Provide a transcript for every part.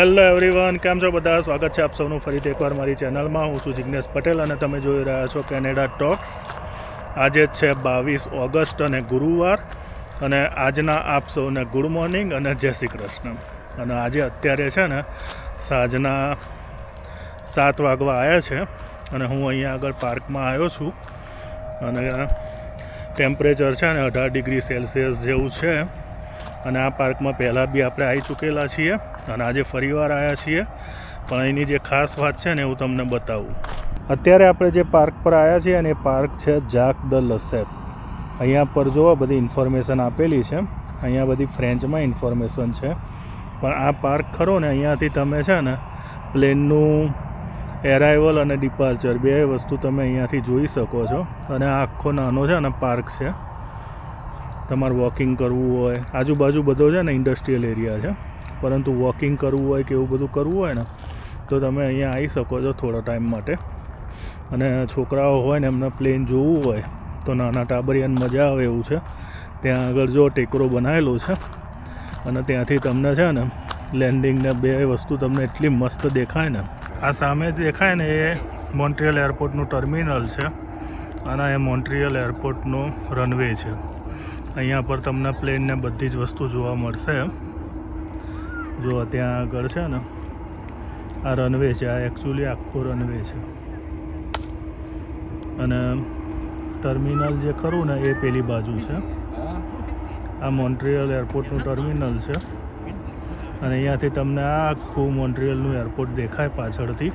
Hello everyone કેમ છો બધા? સ્વાગત છે આપ સૌનું ફરીથી એકવાર મારી ચેનલમાં. હું છું જિજ્ઞેશ પટેલ અને તમે જોઈ રહ્યા છો કેનેડા ટોક્સ. આજે છે બાવીસ ઓગસ્ટ અને ગુરુવાર અને આજના આપ સૌને ગુડ મોર્નિંગ અને જય શ્રી કૃષ્ણ. અને આજે અત્યારે છે ને, સાંજના સાત વાગવા આવ્યા છે અને હું અહીંયા આગળ પાર્કમાં આવ્યો છું. અને ટેમ્પરેચર છે ને અઢાર ડિગ્રી સેલ્સિયસ જેવું છે. અને આ પાર્કમાં પહેલાં બી આપણે આવી ચૂકેલા છીએ અને આજે ફરીવાર આવ્યા છીએ. પણ એની જે ખાસ વાત છે ને હું તમને બતાવું. અત્યારે આપણે જે પાર્ક પર આવ્યા છીએ અને એ પાર્ક છે જાક દ લસેપ અહીંયા પર જોવા, બધી ઇન્ફોર્મેશન આપેલી છે. અહીંયા બધી ફ્રેન્ચમાં ઇન્ફોર્મેશન છે. પણ આ પાર્ક ખરો ને, અહીંયાથી તમે છે ને, પ્લેનનું એરાઇવલ અને ડિપાર્ચર, બે વસ્તુ તમે અહીંયાથી જોઈ શકો છો. અને આ આખો નાનો છે ને, પાર્ક છે. તમારે વોકિંગ કરવું હોય. આજુબાજુ બધો છે ને ઇન્ડસ્ટ્રીયલ એરિયા છે. પરંતુ વોકિંગ કરવું હોય કે એવું બધું કરવું હોય ને, તો તમે અહીંયા આવી શકો છો થોડા ટાઈમ માટે. અને છોકરાઓ હોય ને એમને પ્લેન જોવું હોય, તો નાના ટાબરિયાને મજા આવે એવું છે. ત્યાં આગળ જો ટેકરો બનાવેલો છે, અને ત્યાંથી તમને છે ને લેન્ડિંગ ને બે વસ્તુ તમને એટલી મસ્ત દેખાય ને. આ સામે દેખાય ને એ મોન્ટ્રિયલ એરપોર્ટનું ટર્મિનલ છે. અને એ મોન્ટ્રિયલ એરપોર્ટનું રનવે છે. અહીંયા પર તમને પ્લેનને બધી જ વસ્તુ જોવા મળશે. જો ત્યાં આગળ છે ને, આ રનવે છે, આ એકચ્યુઅલી આખો રનવે છે. અને ટર્મિનલ જે ખરું ને, એ પેલી બાજુ છે. આ મોન્ટ્રિયલ એરપોર્ટનું ટર્મિનલ છે. અને અહીંયાથી તમને આ આખું મોન્ટ્રિયલનું એરપોર્ટ દેખાય પાછળથી.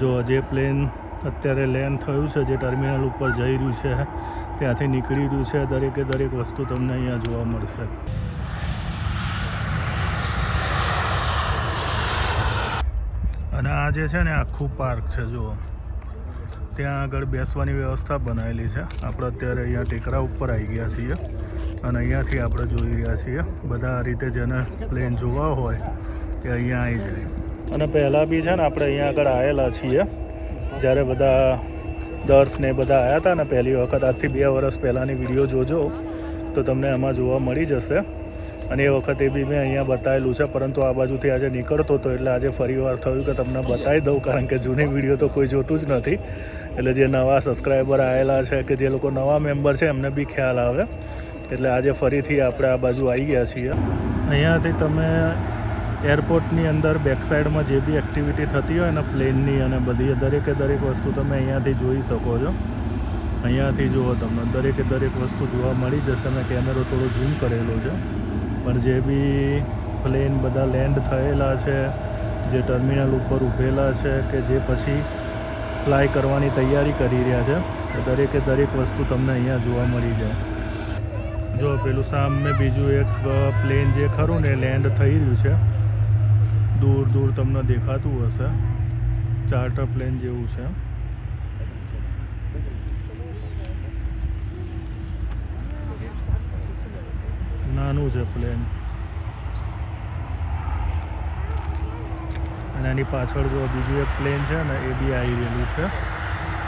જો જે પ્લેન અત્યારે લેન્ડ થયું છે, જે ટર્મિનલ ઉપર જઈ રહ્યું છે ત્યાંથી નીકળી રહ્યું છે દરેકે દરેક વસ્તુ તમને અહીંયા જોવા મળશે. અને આ જે છે ને આખું પાર્ક છે, જુઓ. ત્યાં આગળ બેસવાની વ્યવસ્થા બનાવેલી છે. આપણે અત્યારે અહીંયા ટેકરા ઉપર આવી ગયા છીએ અને અહીંયાથી આપણે જોઈ રહ્યા છીએ બધા આ રીતે જેને પ્લેન જોવા હોય તે અહીંયા આવી જાય. અને પહેલાં બી છે ને, આપણે અહીંયા આગળ આવેલા છીએ. જ્યારે બધા દર્શ ને બધા આવ્યા હતા ને પહેલી વખત. આજથી બે વર્ષ પહેલાંની વીડિયો જોજો તો તમને એમાં જોવા મળી જશે. અને એ વખતે બી મેં અહીંયા બતાવેલું છે, પરંતુ આ બાજુથી આજે નીકળતો હતો એટલે આજે ફરીવાર થયું કે તમને બતાવી દઉં, કારણ કે જૂની વીડિયો તો કોઈ જોતું જ નથી. એટલે જે નવા સબસ્ક્રાઈબર આવેલા છે કે જે લોકો નવા મેમ્બર છે, એમને બી ખ્યાલ આવે. એટલે આજે ફરીથી આપણે આ બાજુ આવી ગયા છીએ. અહીંયાથી તમે એરપોર્ટની અંદર બેક સાઈડમાં જે બી એક્ટિવિટી થતી હોય ને પ્લેનની અને બધી દરેકે દરેક વસ્તુ તમે અહીંયાથી જોઈ શકો છો. અહીંયાથી જુઓ તમને, દરેકે દરેક વસ્તુ જોવા મળી જશે. મેં કેમેરો થોડો ઝૂમ કરેલો છે. પણ જે બી પ્લેન બધા લેન્ડ થયેલા છે, જે ટર્મિનલ ઉપર ઊભેલા છે, કે જે પછી ફ્લાય કરવાની તૈયારી કરી રહ્યા છે તો દરેકે દરેક વસ્તુ તમને અહીંયા જોવા મળી જાય. જો પેલું સામે બીજું એક પ્લેન જે ખરું ને લેન્ડ થઈ રહ્યું છે. દૂર દૂર તમને દેખાતું હશે. ચાર્ટર પ્લેન જેવું છે. નાનું છે પ્લેન. અને એની પાછળ જો બીજું એક પ્લેન છે ને, એ બી આવી રહેલું છે.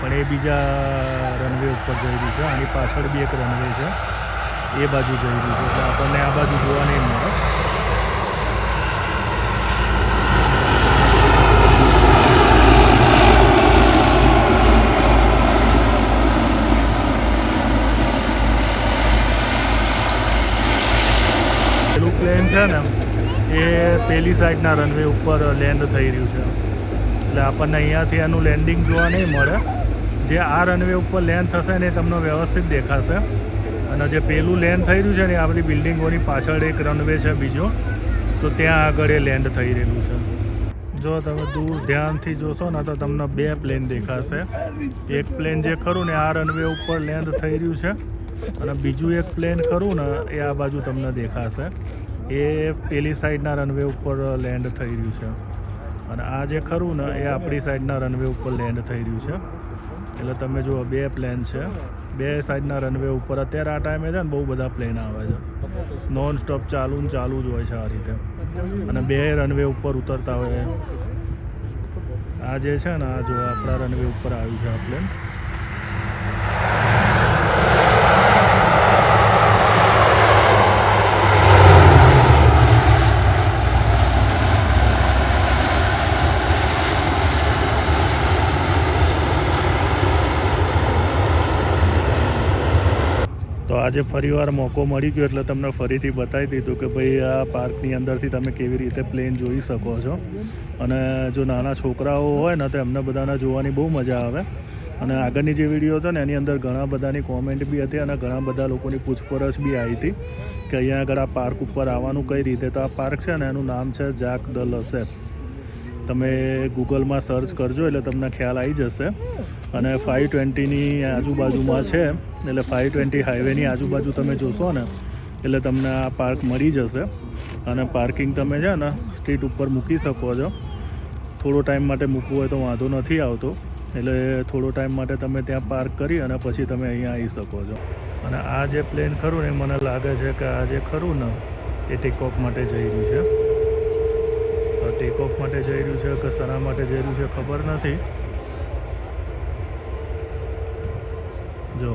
પણ એ બીજા રનવે ઉપર જઈ રહ્યું છે. આની પાછળ બી એક રનવે છે. એ બાજુ જઈ રહ્યું છે. એટલે આપણને આ બાજુ જોવા નહીં મળે પેલું પ્લેન છે ને એ પેલી સાઈડના રનવે ઉપર લેન્ડ થઈ રહ્યું છે. એટલે આપણને અહીંયાથી એનું લેન્ડિંગ જોવા નહીં મળે. જે આ રનવે ઉપર લેન્ડ થશે ને એ તમને વ્યવસ્થિત દેખાશે. અને જે પેલું લેન્ડ થઈ રહ્યું છે ને આ બિલ્ડિંગોની પાછળ એક રનવે છે બીજો, તો ત્યાં આગળ એ લેન્ડ થઈ રહેલું છે. જો તમે દૂર ધ્યાનથી જોશો ને તો તમને બે પ્લેન દેખાશે. એક પ્લેન જે ખરું ને આ રનવે ઉપર લેન્ડ થઈ રહ્યું છે. અને બીજું એક પ્લેન ખરું ને, એ આ બાજુ તમને દેખાશે. એ પેલી સાઈડના રનવે ઉપર લેન્ડ થઈ રહ્યું છે. અને આ જે ખરું ને, એ આપણી સાઈડના રનવે ઉપર લેન્ડ થઈ રહ્યું છે. એટલે તમે જુઓ, બે પ્લેન છે. બે સાઈડના રનવે ઉપર, અત્યારે આ ટાઈમે છે ને, બહુ બધા પ્લેન આવે છે. નોન સ્ટોપ ચાલુ ને ચાલુ જ હોય છે આ રીતે. અને બે રનવે ઉપર ઉતરતા હોય આ જે છે ને, આ જો આપણા રનવે ઉપર આવ્યું છે આ પ્લેન આજે ફરીવાર મોકો મળી ગયો એટલે તમને ફરીથી બતાવી દીધું કે ભાઈ, આ પાર્કની અંદરથી તમે કેવી રીતે પ્લેન જોઈ શકો છો. અને જો નાના છોકરાઓ હોય ને, તો એમને બધાને જોવાની બહુ મજા આવે. અને આગળની જે વીડિયો હતો ને, એની અંદર ઘણા બધાની કોમેન્ટ બી હતી અને ઘણા બધા લોકોની પૂછપરછ બી આવી હતી કે અહીંયા આગળ આ પાર્ક ઉપર આવવાનું કઈ રીતે? તો આ પાર્ક છે ને, એનું નામ છે જાક દ લસેપ. તમે ગૂગલમાં સર્ચ કરજો, એટલે તમને ખ્યાલ આવી જશે. અને ફાઇવ ટ્વેન્ટીની આજુબાજુમાં છે, એટલે ફાઇવ ટ્વેન્ટી હાઈવેની આજુબાજુ તમે જોશો ને, એટલે તમને આ પાર્ક મળી જશે. અને પાર્કિંગ તમે છે ને, સ્ટ્રીટ ઉપર મૂકી શકો છો. થોડો ટાઈમ માટે મૂકવું હોય તો વાંધો નથી આવતો, એટલે થોડો ટાઈમ માટે તમે ત્યાં પાર્ક કરી અને પછી તમે અહીંયા આવી શકો છો. અને આ જે પ્લેન ખરું ને મને લાગે છે કે આ જે ખરું ને, એ ટેકઓફ માટે જઈ રહ્યું છે. ટેકઓફ માટે જઈ રહ્યું છે કે સના માટે જઈ રહ્યું છે, ખબર નથી. જો,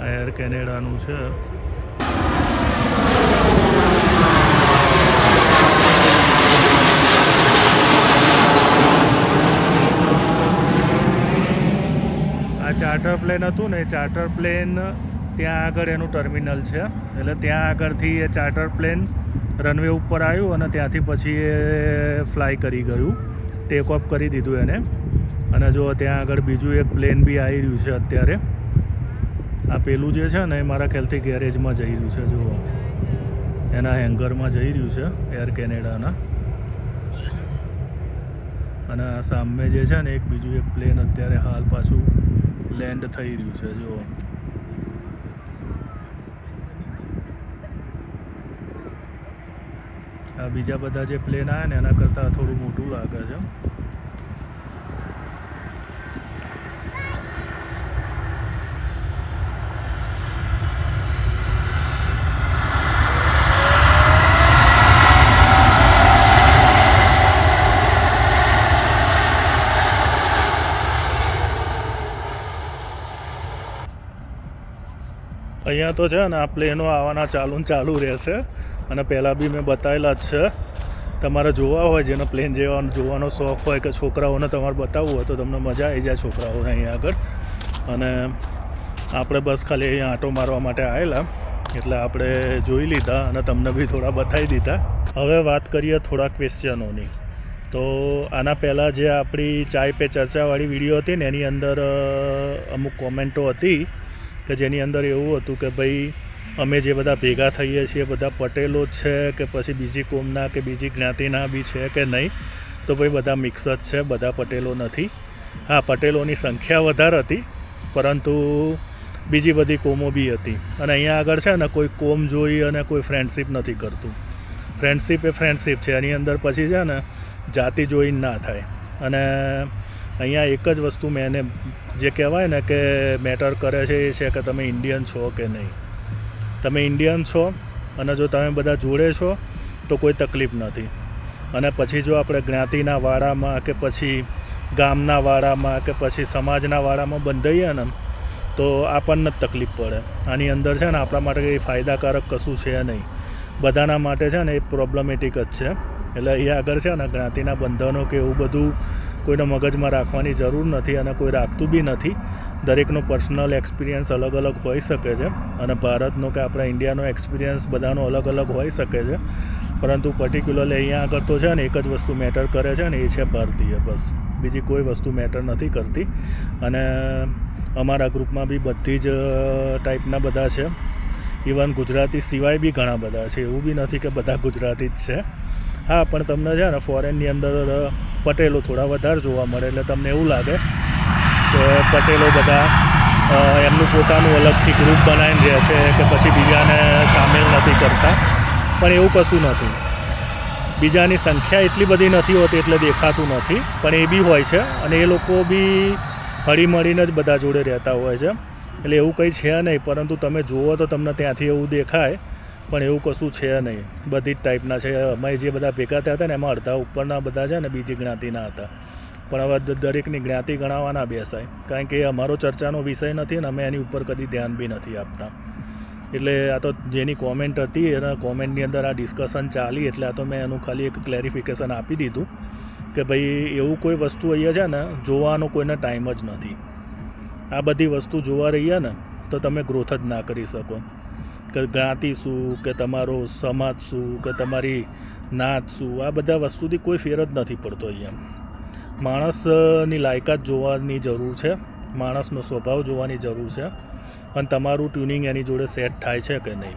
આ એર કેનેડાનું છે. આ ચાર્ટર પ્લેન હતું ને ચાર્ટર પ્લેન ત્યાં આગળ એનું ટર્મિનલ છે. એટલે ત્યાં આગળથી એ ચાર્ટર પ્લેન રનવે ઉપર આવ્યું અને ત્યાંથી પછી એ ફ્લાય કરી ગયું. ટેક ઓફ કરી દીધું એને. અને જો ત્યાં આગળ બીજું એક પ્લેન બી આવી રહ્યું છે અત્યારે. આ પેલું જે છે ને એ મારા ખ્યાલથી ગેરેજમાં જઈ રહ્યું છે, જુઓ. એના હેંગરમાં જઈ રહ્યું છે એર કેનેડાના અને સામે જે છે ને એક બીજું એક પ્લેન અત્યારે હાલ પાછું લેન્ડ થઈ રહ્યું છે, જુઓ. બીજા બધા જે પ્લેન આવ્યા ને એના કરતાં થોડું મોટું લાગે છે. અહીંયા તો છે ને આ પ્લેનો આવવાના ચાલુ ચાલુ રહેશે. અને પહેલાં બી મેં બતાવેલા જ છે. તમારે જોવા હોય જેનો પ્લેન જેવા જોવાનો શોખ હોય કે છોકરાઓને તમારે બતાવવું હોય તો તમને મજા આવી જાય છોકરાઓને અહીંયા આગળ. અને આપણે બસ ખાલી અહીંયા આંટો મારવા માટે આવેલા. એટલે આપણે જોઈ લીધા અને તમને બી થોડા બતાવી દીધા. હવે વાત કરીએ થોડા ક્વેશ્ચનોની. તો આના પહેલાં જે આપણી ચાય પે ચર્ચાવાળી વીડિયો હતી ને એની અંદર અમુક કોમેન્ટો હતી. કે જેની અંદર એવું હતું કે ભાઈ, અમે જે બધા ભેગા થઈએ છીએ, બધા પટેલો છે કે પછી બીજી કોમના કે બીજી જ્ઞાતિના બી છે કે નહીં, તો ભાઈ બધા મિક્સ જ છે, બધા પટેલો નથી. હા, પટેલોની સંખ્યા વધારે હતી, પરંતુ બીજી બધી કોમો બી હતી. અને અહીંયા આગળ છે ને, કોઈ કોમ જોઈ અને કોઈ ફ્રેન્ડશીપ નથી કરતું. ફ્રેન્ડશીપ એ ફ્રેન્ડશીપ છે, એની અંદર પછી છે ને, જાતિ જોઈને ના થાય. અને અહીંયા એક જ વસ્તુ મેં એને જે કહેવાય ને કે મેટર કરે છે એ છે કે તમે ઇન્ડિયન છો કે નહીં. તમે ઇન્ડિયન છો અને જો તમે બધા જોડે છો, તો કોઈ તકલીફ નથી. અને પછી જો આપણે જ્ઞાતિના વાડામાં કે પછી ગામના વાડામાં કે પછી સમાજના વાડામાં બંધાઈએ ને, તો આપણને જ તકલીફ પડે. આની અંદર છે ને આપણા માટે કંઈ ફાયદાકારક કશું છે નહીં. બધાના માટે છે ને એ પ્રોબ્લેમેટિક જ છે. એટલે એ આગળ છે ને જ્ઞાતિના બંધનો કે એવું બધું કોઈને મગજમાં રાખવાની જરૂર નથી અને કોઈ રાખતું બી નથી. દરેકનો પર્સનલ એક્સપિરિયન્સ અલગ અલગ હોઈ શકે છે અને ભારતનો કે આપણા ઇન્ડિયાનો એક્સપિરિયન્સ બધાનો અલગ અલગ હોઈ શકે છે. પરંતુ પર્ટિક્યુલરલી અહીંયા આગળ તો છે ને એક જ વસ્તુ મેટર કરે છે ને એ છે ભારતીય બસ. બીજી કોઈ વસ્તુ મેટર નથી કરતી. અને અમારા ગ્રુપમાં બી બધી જ ટાઈપના બધા છે. ઇવન ગુજરાતી સિવાય બી ઘણા બધા છે. એવું બી નથી કે બધા ગુજરાતી જ છે. હા, પણ તમને છે ને ફોરેનની અંદર પટેલો થોડા વધારે જોવા મળે એટલે તમને એવું લાગે કે પટેલો બધા એમનું પોતાનું અલગથી ગ્રુપ બનાવીને રહે છે કે પછી બીજાને સામેલ નથી કરતા. પણ એવું કશું નથી. બીજાની સંખ્યા એટલી બધી નથી હોતી એટલે દેખાતું નથી. પણ એ બી હોય છે અને એ લોકો બી હળી મળીને જ બધા જોડે રહેતા હોય છે. એટલે એવું કંઈ છે નહીં, પરંતુ તમે જુઓ તો તમને ત્યાંથી એવું દેખાય, પણ એવું કશું છે નહીં. બધી જ ટાઈપના છે. અમે જે બધા ભેગા થયા હતા ને, એમાં અડધા ઉપરના બધા છે ને, બીજી જ્ઞાતિના હતા. પણ હવે દરેકની જ્ઞાતિ ગણાવવાના બેસાય. કારણ કે અમારો ચર્ચાનો વિષય નથી ને, અમે એની ઉપર કદી ધ્યાન બી નથી આપતા. એટલે આ તો જેની કોમેન્ટ હતી, એના કોમેન્ટની અંદર આ ડિસ્કશન ચાલી, એટલે આ તો મેં એનું ખાલી એક ક્લેરિફિકેશન આપી દીધું કે ભાઈ એવું કોઈ વસ્તુ અહીંયા છે ને, જોવાનો કોઈને ટાઈમ જ નથી. આ બધી વસ્તુ જોવા રહીએ ને, તો તમે ગ્રોથ જ ના કરી શકો. કે જ્ઞાતિ શું, કે તમારો સમાજ શું, કે તમારી નાત શું, આ બધા વસ્તુથી કોઈ ફેર જ નથી પડતો અહીંયા. માણસની લાયકાત જોવાની જરૂર છે, માણસનો સ્વભાવ જોવાની જરૂર છે, અને તમારું ટ્યુનિંગ એની જોડે સેટ થાય છે કે નહીં.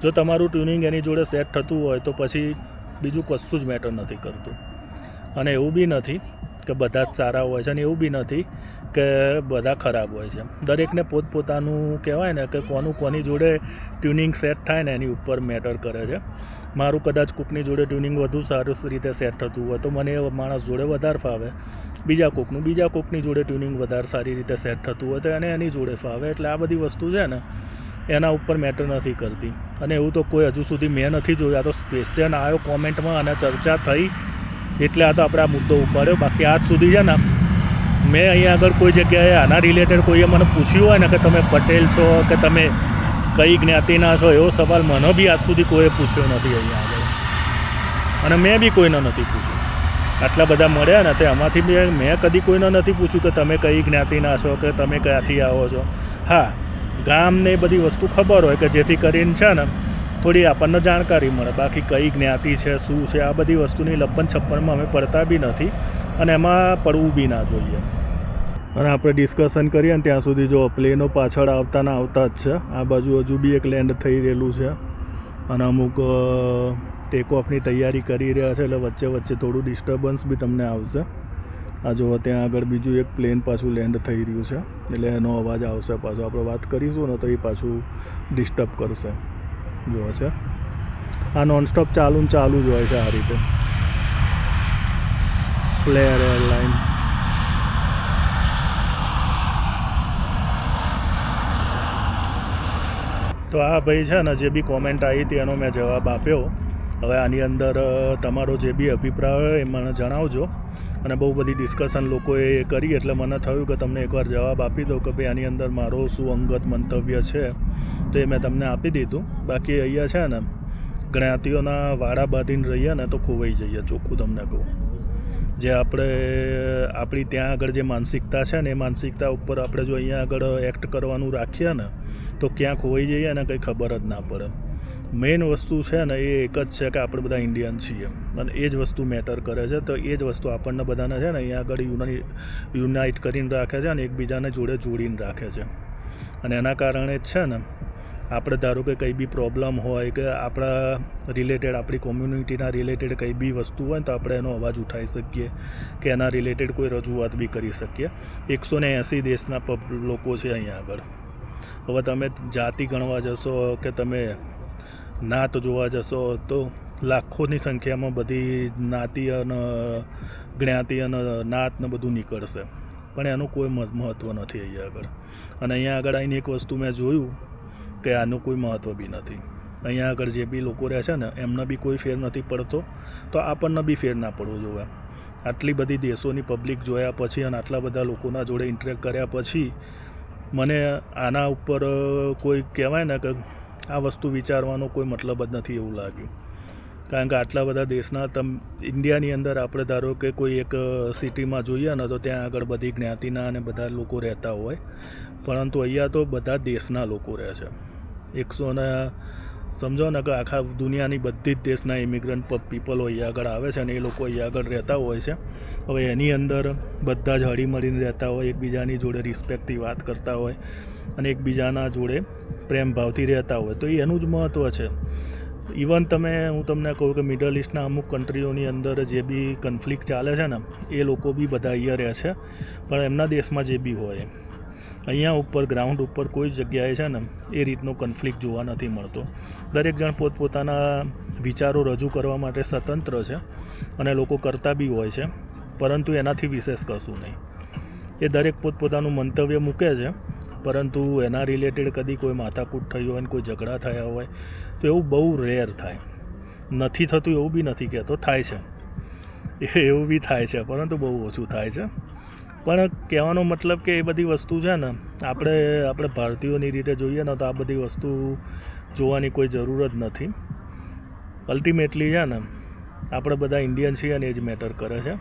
જો તમારું ટ્યુનિંગ એની જોડે સેટ થતું હોય, તો પછી બીજું કશું જ મેટર નથી કરતું. અને એવું બી નથી કે બધા જ સારા હોય છે અને એવું બી નથી કે બધા ખરાબ હોય છે. દરેકને પોતપોતાનું કહેવાય ને કે કોનું કોની જોડે ટ્યુનિંગ સેટ થાય ને એની ઉપર મેટર કરે છે. મારું કદાચ કોકની જોડે ટ્યુનિંગ વધુ સારું રીતે સેટ થતું હોય તો મને માણસ જોડે વધારે ફાવે. બીજા કોકનું, બીજા કોકની જોડે ટ્યુનિંગ વધારે સારી રીતે સેટ થતું હોય તો એને એની જોડે ફાવે. એટલે આ બધી વસ્તુ છે ને, એના ઉપર મેટર નથી કરતી. અને એવું તો કોઈ હજુ સુધી મેં નથી જોયું. આ તો ક્વેશ્ચન આવ્યો કોમેન્ટમાં અને ચર્ચા થઈ. એટલે આ તો આપણે આ મુદ્દો ઉપાડ્યો. બાકી આજ સુધી છે ને, મેં અહીંયા આગળ કોઈ જગ્યાએ આના રિલેટેડ કોઈએ મને પૂછ્યું હોય ને કે તમે પટેલ છો કે તમે કઈ જ્ઞાતિના છો, એવો સવાલ મને બી આજ સુધી કોઈએ પૂછ્યો નથી અહીંયા આગળ. અને મેં બી કોઈને નથી પૂછ્યું. આટલા બધા મળ્યા ને તે આમાંથી મેં મેં કદી કોઈને નથી પૂછ્યું કે તમે કઈ જ્ઞાતિના છો, કે તમે ક્યાંથી આવો છો. હા ગામને બધી વસ્તુ ખબર હોય કે જેથી કરીને છે ને થોડી આપણને જાણકારી મળે. બાકી કઈ જ્ઞાતિ છે, શું છે, આ બધી વસ્તુની લપ્પન છપ્પનમાં અમે પડતા બી નથી અને એમાં પડવું બી ના જોઈએ. અને આપણે ડિસ્કશન કરીએ ને ત્યાં સુધી જો પ્લેનો પાછળ આવતા ના આવતા જ છે. આ બાજુ હજુ બી એક લેન્ડ થઈ રહેલું છે. અને અમુક ટેક ઓફની તૈયારી કરી રહ્યા છે એટલે વચ્ચે વચ્ચે થોડું ડિસ્ટર્બન્સ બી તમને આવશે. આ જો ત્યાં આગળ બીજું એક પ્લેન પાછું લેન્ડ થઈ રહ્યું છે. એટલે એનો અવાજ આવશે પાછો. આપણે વાત કરીશું ને તો એ પાછું ડિસ્ટર્બ કરશે. જો છે. આ નોનસ્ટોપ ચાલુ ને ચાલુ જ હોય છે આ રીતે. ફ્લેર એરલાઇન તો આ ભાઈ છે ને, જે બી કોમેન્ટ આવી હતી એનો મેં જવાબ આપ્યો. હવે આની અંદર તમારો જે બી અભિપ્રાય હોય એ મને જણાવજો. અને બહુ બધી ડિસ્કશન લોકોએ કરી, એટલે મને થયું કે તમને એકવાર જવાબ આપી દઉં કે ભાઈ, આની અંદર મારો શું અંગત મંતવ્ય છે, તો એ મેં તમને આપી દીધું. બાકી અહીંયા છે ને, જ્ઞાતિઓના વાડા બાંધીને રહીએ ને તો ખોવાઈ જઈએ, ચોખ્ખું તમને કહું. જે આપણે, આપણી ત્યાં આગળ જે માનસિકતા છે ને, એ માનસિકતા ઉપર આપણે જો અહીંયા આગળ એક્ટ કરવાનું રાખીએ ને, તો ક્યાં ખોવાઈ જઈએ ને કંઈ ખબર જ ના પડે. મેઇન વસ્તુ છે ને એ એક જ છે કે આપણે બધા ઇન્ડિયન છીએ. અને એ જ વસ્તુ મેટર કરે છે. તો એ જ વસ્તુ આપણને બધાને છે ને અહીંયા આગળ યુનાઈ યુનાઇટ કરીને રાખે છે અને એકબીજાને જોડે જોડીને રાખે છે. અને એના કારણે જ છે ને, આપણે ધારો કે કંઈ બી પ્રોબ્લેમ હોય કે આપણા રિલેટેડ આપણી કોમ્યુનિટીના રિલેટેડ કંઈ બી વસ્તુ હોય તો આપણે એનો અવાજ ઉઠાવી શકીએ કે એના રિલેટેડ કોઈ રજૂઆત બી કરી શકીએ. એકસો ને એંસી દેશના લોકો છે અહીંયા આગળ. હવે તમે જાતિ ગણવા જશો કે તમે નાત જોવા જશો તો લાખોની સંખ્યામાં બધી જ્ઞાતિ અને જ્ઞાતિ અને નાતને બધું નીકળશે. પણ એનું કોઈ મહ- મહત્ત્વ નથી અહીંયા આગળ. અને અહીંયા આગળ આવીને એક વસ્તુ મેં જોયું કે આનું કોઈ મહત્ત્વ બી નથી. અહીંયા આગળ જે બી લોકો રહે છે ને, એમને બી કોઈ ફેર નથી પડતો. તો આપણને બી ફેર ના પડવો જોઈએ. આટલી બધી દેશોની પબ્લિક જોયા પછી અને આટલા બધા લોકોના જોડે ઇન્ટરેક્ટ કર્યા પછી, મને આના ઉપર કોઈ કહેવાય ને કે આ વસ્તુ વિચારવાનો કોઈ મતલબ જ નથી એવું લાગ્યું. કારણ કે આટલા બધા દેશના તમ, ઇન્ડિયાની અંદર આપણે ધારો કે કોઈ એક સિટીમાં જોઈએ ને તો ત્યાં આગળ બધી જ્ઞાતિના અને બધા લોકો રહેતા હોય. પરંતુ અહીંયા તો બધા દેશના લોકો રહે છે. એકસો ને સમજો ને કે આખા દુનિયાની બધી જ દેશના ઇમિગ્રન્ટ પીપલો અહીંયા આગળ આવે છે અને એ લોકો અહીંયા આગળ રહેતા હોય છે. હવે એની અંદર બધા જ હળીમળીને રહેતા હોય, એકબીજાની જોડે રિસ્પેક્ટથી વાત કરતા હોય. અને એકબીજાના જોડે પ્રેમ ભાવથી રહેતા હોય. તો એનું જ મહત્ત્વ છે. ઇવન તમે, હું તમને કહું કે મિડલ ઇસ્ટના અમુક કન્ટ્રીઓની અંદર જે બી કન્ફ્લિક્ટ ચાલે છે ને, એ લોકો બી બધા અહીંયા રહે છે. પણ એમના દેશમાં જે બી હોય, અહીંયા ઉપર ગ્રાઉન્ડ ઉપર કોઈ જગ્યાએ છે ને, એ રીતનો કન્ફ્લિક્ટ જોવા નથી મળતો. દરેક જણ પોતપોતાના વિચારો રજૂ કરવા માટે સ્વતંત્ર છે અને લોકો કરતા બી હોય છે. પરંતુ એનાથી વિશેષ કશું નહીં. એ દરેક પોતપોતાનું મંતવ્ય મૂકે છે. પરંતુ એના રિલેટેડ કદી કોઈ માથાકૂટ થઈ હોય ને કોઈ ઝઘડા થયા હોય, તો એવું બહુ રેર થાય. નથી થતું એવું બી નથી કહેતો, થાય છે. એવું બી થાય છે, પરંતુ બહુ ઓછું થાય છે. પણ કહેવાનો મતલબ કે એ બધી વસ્તુ છે ને, આપણે આપણે ભારતીયોની રીતે જોઈએ ને તો આ બધી વસ્તુ જોવાની કોઈ જરૂર જ નથી. અલ્ટિમેટલી છે ને આપણે બધા ઇન્ડિયન છીએ અને એ જ મેટર કરે છે.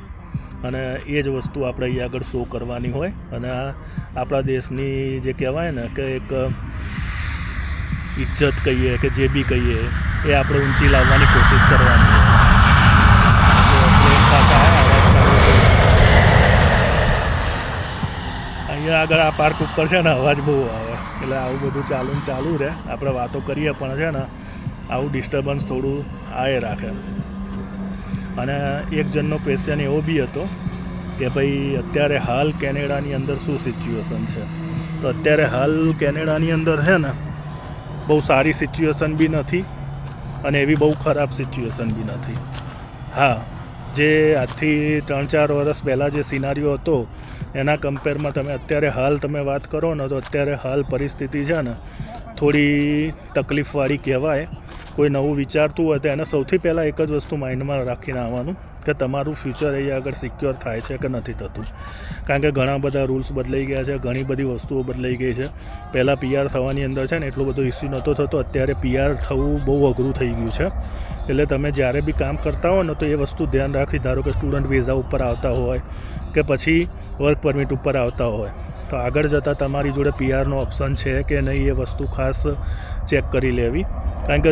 અને એ જ વસ્તુ આપણે અહીંયા આગળ શો કરવાની હોય. અને આ આપણા દેશની જે કહેવાય ને કે એક ઇજ્જત કહીએ કે જે બી કહીએ, એ આપણે ઊંચી લાવવાની કોશિશ કરવાની હોય. અહીંયા આગળ આ પાર્ક ઉપર છે ને, અવાજ બહુ આવે. એટલે આવું બધું ચાલુ ને ચાલુ રહે. આપણે વાતો કરીએ પણ છે ને, આવું ડિસ્ટર્બન્સ થોડું આએ રાખે. અને એક જણનો ક્વેશ્ચન એવો બી હતો કે ભાઈ, અત્યારે હાલ કેનેડાની અંદર શું સિચ્યુએશન છે? તો અત્યારે હાલ કેનેડાની અંદર છે ને, બહુ સારી સિચ્યુએશન બી નથી અને એવી બહુ ખરાબ સિચ્યુએશન બી નથી. હા જે આજથી ત્રણ ચાર વર્ષ પહેલાં જે સિનારીઓ હતો, એના કમ્પેરમાં તમે અત્યારે હાલ તમે વાત કરો ને, તો અત્યારે હાલ પરિસ્થિતિ છે ને, થોડી તકલીફવાળી કહેવાય. કોઈ નવું વિચારતું હોય તો એને સૌથી પહેલાં એક જ વસ્તુ માઇન્ડમાં રાખીને આવવાનું. કે તમારું ફ્યુચર અહીંયા આગળ સિક્યોર થાય છે કે નથી થતું. કારણ કે ઘણા બધા રૂલ્સ બદલાઈ ગયા છે, ઘણી બધી વસ્તુઓ બદલાઈ ગઈ છે. પહેલાં પીઆર થવાની અંદર છે ને એટલો બધો ઇસ્યુ નહોતો થતો, અત્યારે પીઆર થવું બહુ અઘરું થઈ ગયું છે. એટલે તમે જ્યારે બી કામ કરતા હો ને તો એ વસ્તુ ધ્યાન રાખી, ધારો કે સ્ટુડન્ટ વિઝા ઉપર આવતા હોય કે પછી વર્ક પરમિટ ઉપર આવતા હોય. તો આગળ જતાં તમારી જોડે પીઆરનો ઓપ્શન છે કે નહીં એ વસ્તુ ખાસ ચેક કરી લેવી. કારણ કે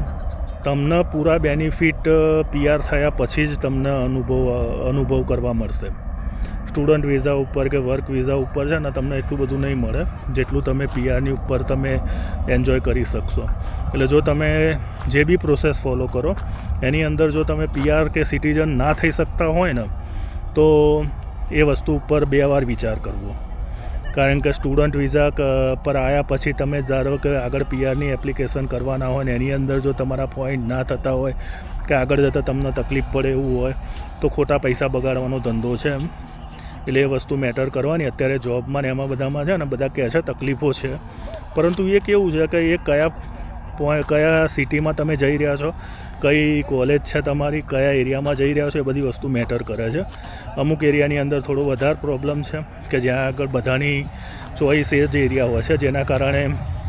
તમને પૂરા બેનિફિટ પીઆર થયા પછી જ તમને અનુભવ અનુભવ કરવા મળશે. સ્ટુડન્ટ વિઝા ઉપર કે વર્ક વિઝા ઉપર છે ને તમને એટલું બધું નહીં મળે, જેટલું તમે પીઆરની ઉપર તમે એન્જોય કરી શકશો. એટલે જો તમે જે બી પ્રોસેસ ફોલો કરો, એની અંદર જો તમે પીઆર કે સિટીઝન ના થઈ શકતા હોય ને, તો એ વસ્તુ ઉપર બે વાર વિચાર કરવો. કારણ કે સ્ટુડન્ટ વિઝા પર આવ્યા પછી તમે ધારો કે આગળ પીઆરની એપ્લિકેશન કરવાના હોય ને એની અંદર જો તમારા પોઈન્ટ ના થતા હોય કે આગળ જતાં તમને તકલીફ પડે એવું હોય, તો ખોટા પૈસા બગાડવાનો ધંધો છે એમ. એટલે એ વસ્તુ મેટર કરવાની. અત્યારે જોબમાં ને એમાં બધામાં છે ને બધા કહે છે તકલીફો છે. પરંતુ એ કેવું છે કે એ કયા કયા સિટીમાં તમે જઈ રહ્યા છો? કઈ કોલેજ છે તમારી, કયા એરિયામાં જઈ રહ્યા છો એ બધી વસ્તુ મેટર કરે છે. અમુક એરિયાની અંદર થોડો વધારે પ્રોબ્લેમ છે કે જ્યાં આગળ બધાની ચોઈસ એ જ એરિયા હોય છે, જેના કારણે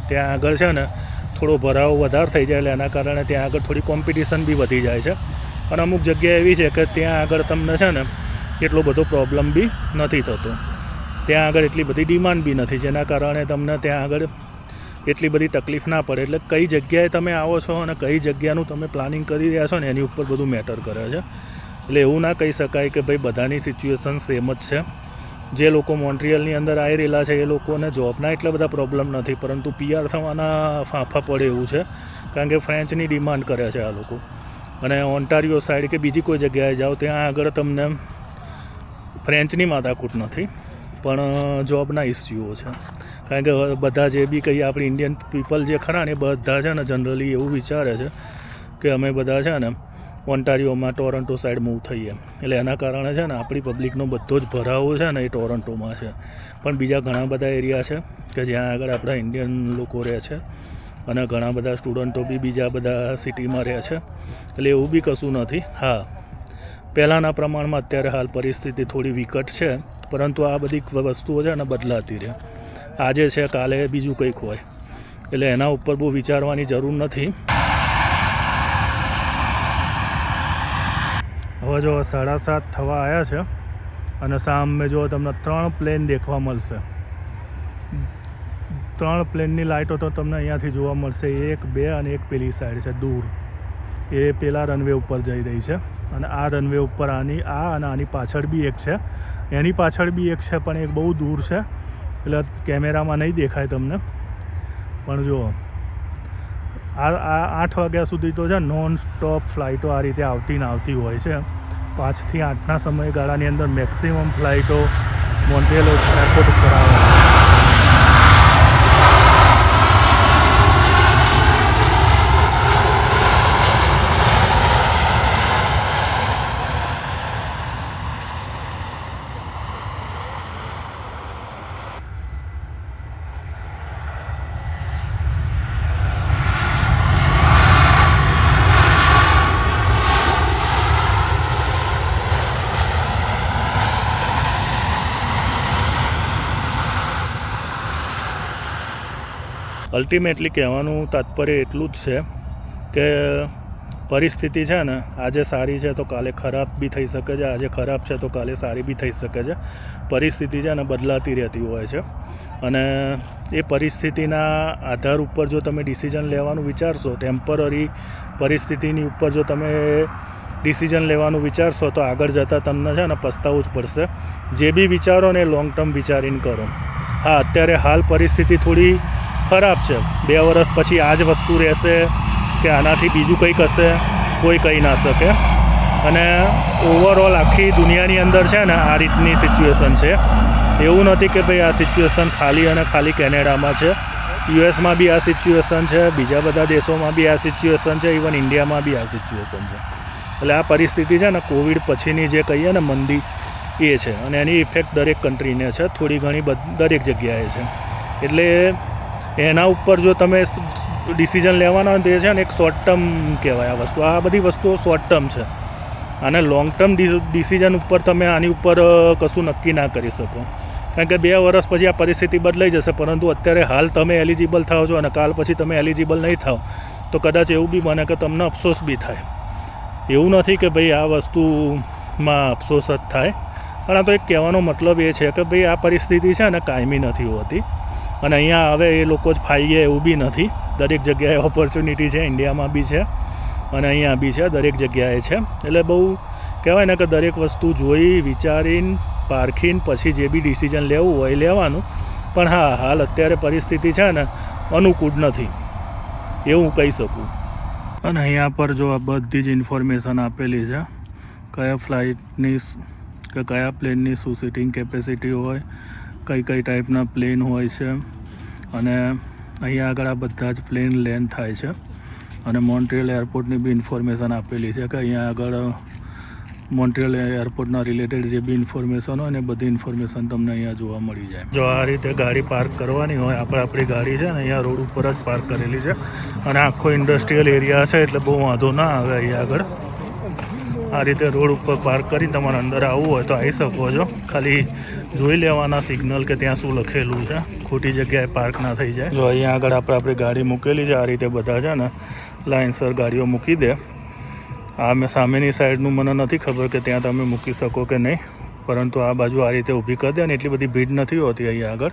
ત્યાં આગળ છે ને થોડો ભરાવો વધારે થઈ જાય, એટલે એના કારણે ત્યાં આગળ થોડી કોમ્પિટિશન બી વધી જાય છે. અને અમુક જગ્યા એવી છે કે ત્યાં આગળ તમને છે ને એટલો બધો પ્રોબ્લેમ બી નથી થતો. ત્યાં આગળ એટલી બધી ડિમાન્ડ બી નથી, જેના કારણે તમને ત્યાં આગળ એટલી બધી તકલીફ ના પડે. એટલે કઈ જગ્યાએ તમે આવો છો અને કઈ જગ્યાનું તમે પ્લાનિંગ કરી રહ્યા છો ને એની ઉપર બધું મેટર કરે છે. એટલે એવું ના કહી શકાય કે ભાઈ બધાની સિચ્યુએશન સેમ જ છે. જે લોકો મોન્ટ્રિયલની અંદર આવી રહેલા છે એ લોકોને જોબના એટલા બધા પ્રોબ્લેમ નથી, પરંતુ પીઆર થવાના ફાંફા પડે એવું છે. કારણ કે ફ્રેન્ચની ડિમાન્ડ કરે છે આ લોકો. અને ઓન્ટારિયો સાઈડ કે બીજી કોઈ જગ્યાએ જાઓ, ત્યાં આગળ તમને ફ્રેન્ચની માથાકૂટ નથી. પણ જોબના ઇસ્યુઓ છે. કારણ કે બધા જે બી કહીએ આપણે ઇન્ડિયન પીપલ જે ખરા ને બધા છે ને જનરલી એવું વિચારે છે કે અમે બધા છે ને ઓન્ટારિયોમાં ટોરન્ટો સાઈડ મૂવ થઈએ. એટલે એના કારણે છે ને આપણી પબ્લિકનો બધો જ ભરાવો છે ને એ ટોરન્ટોમાં છે. પણ બીજા ઘણા બધા એરિયા છે કે જ્યાં આગળ આપણા ઇન્ડિયન લોકો રહે છે અને ઘણા બધા સ્ટુડન્ટો બી બીજા બધા સિટીમાં રહે છે. એટલે એવું બી કશું નથી. હા, પહેલાંના પ્રમાણમાં અત્યારે હાલ પરિસ્થિતિ થોડી વિકટ છે, પરંતુ આ બધી વસ્તુઓ છે ને બદલાતી રહે. આજે છે, કાલે બીજું કંઈક હોય. એટલે એના ઉપર બહુ વિચારવાની જરૂર નથી. હવે જો સાડા સાત થવા આવ્યા છે અને સામે જો તમને ત્રણ પ્લેન દેખવા મળશે. ત્રણ પ્લેનની લાઇટો તો તમને અહીંયાથી જોવા મળશે. એક, બે અને એક પેલી સાઈડ છે, દૂર. એ પેલા રનવે ઉપર જઈ રહી છે અને આ રનવે ઉપર આની, આ અને આની પાછળ બી એક છે. એની પાછળ બી એક છે, પણ એક બહુ દૂર છે. એટલે કેમેરામાં નહીં દેખાય તમને. પણ જુઓ, આ આ આઠ વાગ્યા સુધી તો છે નોન સ્ટોપ ફ્લાઇટો આ રીતે આવતી ને આવતી હોય છે. પાંચથી આઠના સમયગાળાની અંદર મેક્સિમમ ફ્લાઇટો મોન્ટેલો એરપોર્ટ ઉપર આવે. છે અલ્ટિમેટલી કહેવાનું તાત્પર્ય એટલું જ છે કે પરિસ્થિતિ છે ને, આજે સારી છે તો કાલે ખરાબ બી થઈ શકે છે, આજે ખરાબ છે તો કાલે સારી બી થઈ શકે છે. પરિસ્થિતિ છે ને બદલાતી રહેતી હોય છે. અને એ પરિસ્થિતિના આધાર ઉપર જો તમે ડિસિઝન લેવાનું વિચારશો ટેમ્પરરી પરિસ્થિતિની ઉપર જો તમે ડિસિઝન લેવાનું વિચારશો તો આગળ જતાં તમને છે ને પસ્તાવું જ પડશે. જે બી વિચારો ને લોંગ ટર્મ વિચારીને કરો. હા, અત્યારે હાલ પરિસ્થિતિ થોડી ખરાબ છે. બે વર્ષ પછી આ જ વસ્તુ રહેશે કે આનાથી બીજું કંઈક હશે, કોઈ કહી ના શકે. અને ઓવરઓલ આખી દુનિયાની અંદર છે ને આ રીતની સિચ્યુએશન છે. એવું નથી કે ભાઈ આ સિચ્યુએશન ખાલી અને ખાલી કેનેડામાં છે. યુએસમાં બી આ સિચ્યુએશન છે, બીજા બધા દેશોમાં બી આ સિચ્યુએશન છે ઇવન ઇન્ડિયામાં બી આ સિચ્યુએશન છે. એટલે આ પરિસ્થિતિ છે ને, કોવિડ પછીની જે કહીએ ને, મંદી, એ છે. અને એની ઇફેક્ટ દરેક કન્ટ્રીને છે. થોડી ઘણી દરેક જગ્યાએ છે. એટલે એના ઉપર જો તમે ડિસિઝન લેવાના હોય તો એ છે ને, એક શોર્ટ ટર્મ કહેવાય આ વસ્તુ. આ બધી વસ્તુઓ શોર્ટ ટર્મ છે. અને લોંગ ટર્મ ડિસિઝન ઉપર તમે આની ઉપર કશું નક્કી ના કરી શકો. કારણ કે બે વર્ષ પછી આ પરિસ્થિતિ બદલાઈ જશે, પરંતુ અત્યારે હાલ તમે એલિજિબલ થાઓ છો અને કાલ પછી તમે એલિજિબલ નહીં થાઓ, તો કદાચ એવું બી બને કે તમને અફસોસ બી થાય. એવું નથી કે ભાઈ આ વસ્તુમાં અફસોસ જ થાય. પણ આ તો એક કહેવાનો મતલબ એ છે કે ભાઈ આ પરિસ્થિતિ છે ને કાયમી નથી હોતી. અને અહીંયા હવે એ લોકો જ ફાઈ ગયા એવું બી નથી. દરેક જગ્યાએ ઓપોર્ચ્યુનિટી છે ઇન્ડિયામાં બી છે અને અહીંયા બી છે, દરેક જગ્યાએ છે. એટલે બહુ કહેવાય ને કે દરેક વસ્તુ જોઈ, વિચારીને, પારખીને, પછી જે બી ડિસિઝન લેવું હોય લેવાનું. પણ હા, હાલ અત્યારે પરિસ્થિતિ છે ને અનુકૂળ નથી. એવું કહી શકું. અને અહીંયા પર જો આ બધી જ ઇન્ફોર્મેશન આપેલી છે, કયા ફ્લાઇટની કે કયા પ્લેનની શું સીટિંગ કેપેસિટી હોય, કઈ કઈ ટાઈપના પ્લેન હોય છે, અને અહીંયા આગળ આ બધા જ પ્લેન લેન્ડ થાય છે. અને મોન્ટ્રિયલ એરપોર્ટની બી ઇન્ફોર્મેશન આપેલી છે કે અહીંયા આગળ મોન્ટ્રિયલ એરપોર્ટના રિલેટેડ જે બી ઇન્ફોર્મેશન હોય ને બધી ઇન્ફોર્મેશન તમને અહીંયા જોવા મળી જાય. જો આ રીતે ગાડી પાર્ક કરવાની હોય, આપણે આપણી ગાડી છે ને અહીંયા રોડ ઉપર જ પાર્ક કરેલી છે. અને આખો ઇન્ડસ્ટ્રીયલ એરિયા છે, એટલે બહુ વાંધો ના આવે અહીંયા આગળ. આ રીતે રોડ ઉપર પાર્ક કરીને તમારે અંદર આવવું હોય તો આવી શકો છો. ખાલી જોઈ લેવાના સિગ્નલ કે ત્યાં શું લખેલું છે. ખોટી જગ્યાએ પાર્ક ના થઈ જાય. જો અહીંયા આગળ આપણે આપણી ગાડી મૂકેલી છે, આ રીતે બધા છે ને લાઇનસર ગાડીઓ મૂકી દે. આ મેં સામેની સાઈડનું મને નથી ખબર કે ત્યાં તમે મૂકી શકો કે નહીં. પરંતુ આ બાજુ આ રીતે ઊભી કરી દે અને એટલી બધી ભીડ નથી હોતી અહીંયા આગળ.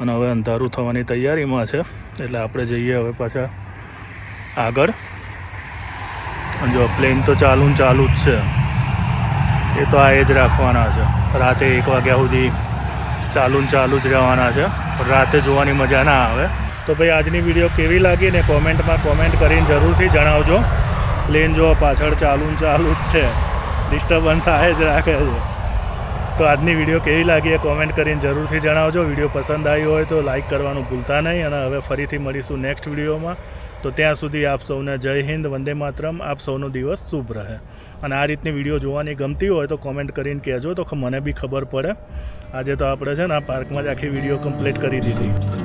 અને હવે અંધારું થવાની તૈયારીમાં છે. એટલે આપણે જઈએ હવે પાછા આગળ. જો પ્લેન તો ચાલુ ચાલુ જ છે. એ તો આ એ જ રાખવાના છે. રાતે એક વાગ્યા સુધી ચાલુ ચાલુ જ રહેવાના છે. રાતે જોવાની મજા ના આવે. તો ભાઈ આજની વીડિયો કેવી લાગી ને કોમેન્ટમાં કોમેન્ટ કરીને જરૂરથી જણાવજો. પ્લેન જો પાછળ ચાલુ ચાલુ જ છે. ડિસ્ટર્બન્સ આવે જ રાખે છે. તો આજની વીડિયો કેવી લાગી એ કોમેન્ટ કરીને જરૂરથી જણાવજો. વીડિયો પસંદ આવી હોય તો લાઇક કરવાનું ભૂલતા નહીં અને હવે ફરીથી મળીશું નેક્સ્ટ વિડીયોમાં. તો ત્યાં સુધી આપ સૌને જય હિન્દ, વંદે માતરમ. આપ સૌનો દિવસ શુભ રહે. અને આ રીતની વીડિયો જોવાની ગમતી હોય તો કોમેન્ટ કરીને કહેજો. તો મને બી ખબર પડે. આજે તો આપણે છે ને આ પાર્કમાં જ આખી વીડિયો કમ્પ્લીટ કરી દીધી.